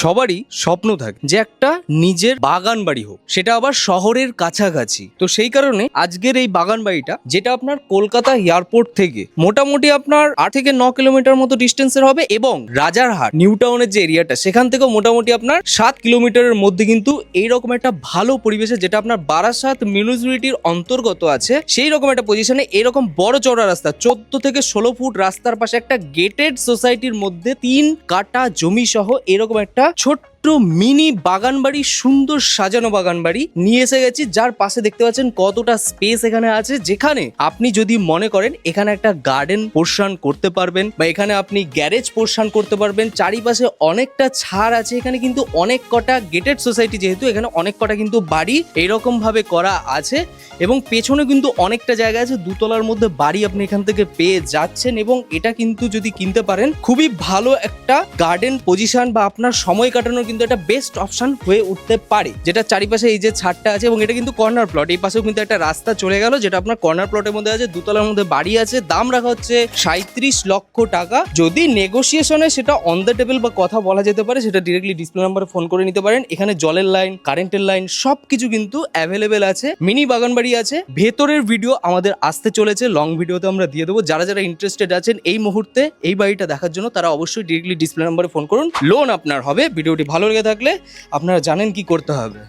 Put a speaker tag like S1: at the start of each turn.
S1: সবারই স্বপ্ন থাকে যে একটা নিজের বাগান বাড়ি হোক। সেটা আবার শহরের কাছাকাছি। তো সেই কারণে আজকের এই বাগান বাড়িটা, যেটা আপনার কলকাতা এয়ারপোর্ট থেকে মোটামুটি আপনার আট থেকে ন কিলোমিটার মতো ডিস্টেন্সের হবে এবং রাজারহাট, নিউ টাউনের যে এরিয়াটা, সেখান থেকেও মোটামুটি আপনার সাত কিলোমিটারের মধ্যে কিন্তু এইরকম একটা ভালো পরিবেশে, যেটা আপনার বারাসাত মিউনিসিপ্যালিটির অন্তর্গত আছে সেই রকম একটা পজিশনে এরকম বড় চড়া রাস্তা, চোদ্দ থেকে ষোলো ফুট রাস্তার পাশে একটা গেটেড সোসাইটির মধ্যে তিন কাটা জমি সহ এরকম একটা ছোট্ট মিনি বাগান বাড়ি সুন্দর সাজানো বাগান বাড়ি নিয়ে এসে গেছি, যার পাশে দেখতে পাচ্ছেন কতটা স্পেস এখানে আছে, যেখানে আপনি যদি মনে করেন এখানে একটা গার্ডেন পোর্শন করতে পারবেন বা এখানে আপনি গ্যারেজ পোর্শন করতে পারবেন, চারিপাশে অনেকটা ছাড় আছে, এখানে কিন্তু অনেক কটা গেটেড সোসাইটি যেহেতু, এখানে অনেক কটা কিন্তু বাড়ি এরকম ভাবে করা আছে এবং পেছনে কিন্তু অনেকটা জায়গা আছে, দুতলার মধ্যে বাড়ি আপনি এখান থেকে পেয়ে যাচ্ছেন এবং এটা কিন্তু যদি কিনতে পারেন, খুবই ভালো একটা গার্ডেন পজিশন বা আপনার সময় কাটানোর কিন্তু একটা বেস্ট অপশন হয়ে উঠতে পারে। যেটা চারিপাশে এই যে ছাদটা আছে এবং এটা কিন্তু কর্নার প্লট এই পাশেও কিন্তু একটা রাস্তা চলে গেল, যেটা আপনার কর্নার প্লটের মধ্যে আছে, দুতলার মধ্যে বাড়ি আছে, দাম রাখা হচ্ছে সাঁত্রিশ লক্ষ টাকা। যদি নেগোসিয়েশনে সেটা অন দ্য টেবিল বা কথা বলা যেতে পারে, সেটা ডিরেক্টলি ডিসপ্লে নাম্বারে ফোন করে নিতে পারেন। এখানে জলের লাইন কারেন্টের লাইন সব কিছু কিন্তু অ্যাভেলেবেল আছে। মিনি বাগান বাড়ি আছে। ভেতরের ভিডিও আমাদের আসতে চলেছে লং ভিডিওতে আমরা দিয়ে দেবো। যারা যারা ইন্টারেস্টেড আছেন এই মুহূর্তে এই বাড়িটা দেখার জন্য, তারা অবশ্যই ডিরেক্টলি ডিসপ্লে নাম্বারে ফোন করুন। লোন আপনার হবে ভিডিওটি ভালো লেগে থাকলে আপনারা জানেন কি করতে হবে।